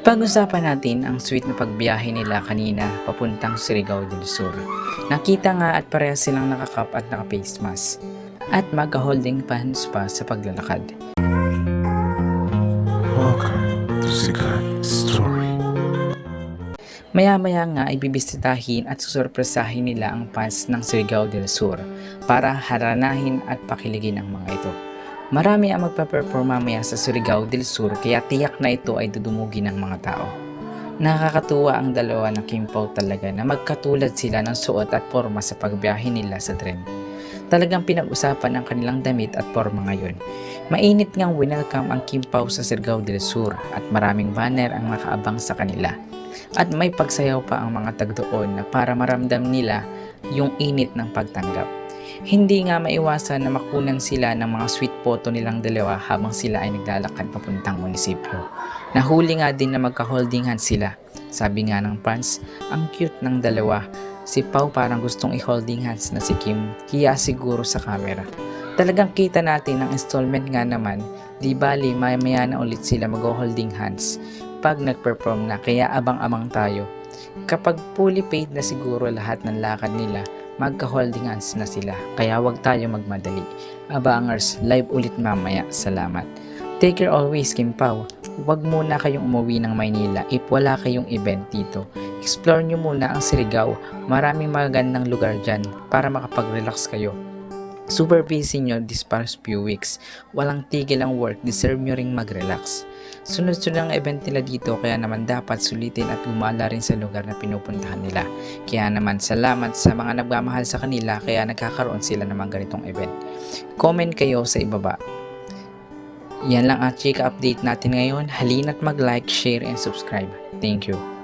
Pag-usapan natin ang sweet na pagbiyahe nila kanina papuntang Surigao del Sur. Nakita nga at parehas silang nakakap at naka-face mask at magka-holding hands pa sa paglalakad. Welcome to Sikat Story. Maya-maya nga ay bibisitahin at susurpresahin nila ang fans ng Surigao del Sur para haranahin at pakiligin ang mga ito. Marami ang magpa-perform mamaya sa Surigao del Sur kaya tiyak na ito ay dudumugin ng mga tao. Nakakatuwa ang dalawa ng Kim talaga na magkatulad sila ng suot at forma sa pagbiyahe nila sa tren. Talagang pinag-usapan ang kanilang damit at forma ngayon. Mainit ngang winelcome ang Kim sa Surigao del Sur at maraming banner ang nakaabang sa kanila. At may pagsayaw pa ang mga tag doon na para maramdam nila yung init ng pagtanggap. Hindi nga maiwasan na makunan sila ng mga sweet photo nilang dalawa habang sila ay naglalakad papuntang munisipyo. Nahuli nga din na magka-holding hands sila. Sabi nga ng fans, ang cute ng dalawa. Si Pau parang gustong i-holding hands na si Kim, kaya siguro sa camera. Talagang kita natin ang installment nga naman, di bali maya na ulit sila mag-holding hands pag nag-perform na kaya abang-abang tayo. Kapag fully paid na siguro lahat ng lakad nila, magka-holding hands na sila. Kaya wag tayo magmadali. Abangers, live ulit mamaya. Salamat. Take care always, Kim Pao. Huwag muna kayong umuwi ng Maynila if wala kayong event dito. Explore nyo muna ang Surigao. Maraming magagandang lugar dyan para makapag-relax kayo. Super busy nyo this past few weeks. Walang tigil ang work, deserve nyo ring mag-relax. Sunod-sunod ang event nila dito kaya naman dapat sulitin at gumala rin sa lugar na pinupuntahan nila. Kaya naman salamat sa mga nagmamahal sa kanila kaya nagkakaroon sila ng mga ganitong event. Comment kayo sa ibaba. Yan lang ang chika update natin ngayon. Halina't mag-like, share, and subscribe. Thank you.